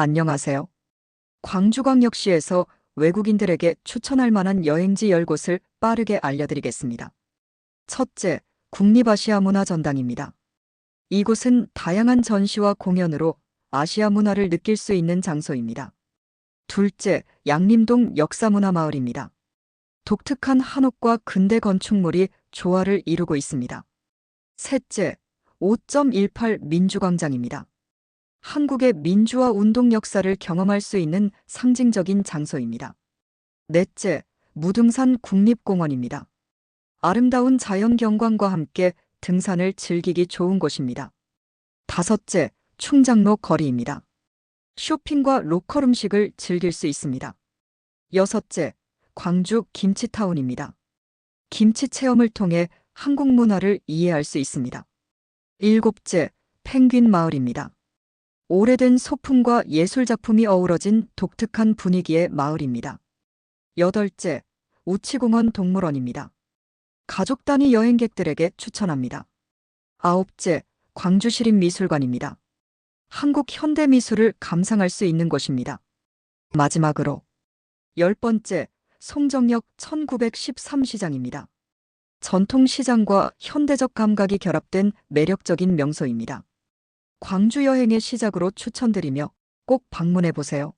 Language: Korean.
안녕하세요. 광주광역시에서 외국인들에게 추천할 만한 여행지 10곳을 빠르게 알려드리겠습니다. 첫째, 국립아시아 문화전당입니다. 이곳은 다양한 전시와 공연으로 아시아 문화를 느낄 수 있는 장소입니다. 둘째, 양림동 역사문화마을입니다. 독특한 한옥과 근대 건축물이 조화를 이루고 있습니다. 셋째, 5.18 민주광장입니다. 한국의 민주화 운동 역사를 경험할 수 있는 상징적인 장소입니다. 넷째, 무등산 국립공원입니다. 아름다운 자연 경관과 함께 등산을 즐기기 좋은 곳입니다. 다섯째, 충장로 거리입니다. 쇼핑과 로컬 음식을 즐길 수 있습니다. 여섯째, 광주 김치타운입니다. 김치 체험을 통해 한국 문화를 이해할 수 있습니다. 일곱째, 펭귄 마을입니다. 오래된 소품과 예술 작품이 어우러진 독특한 분위기의 마을입니다. 여덟째, 우치공원 동물원입니다. 가족 단위 여행객들에게 추천합니다. 아홉째, 광주시립미술관입니다. 한국 현대 미술을 감상할 수 있는 곳입니다. 마지막으로 열 번째, 송정역 1913시장입니다. 전통시장과 현대적 감각이 결합된 매력적인 명소입니다. 광주 여행의 시작으로 추천드리며 꼭 방문해 보세요.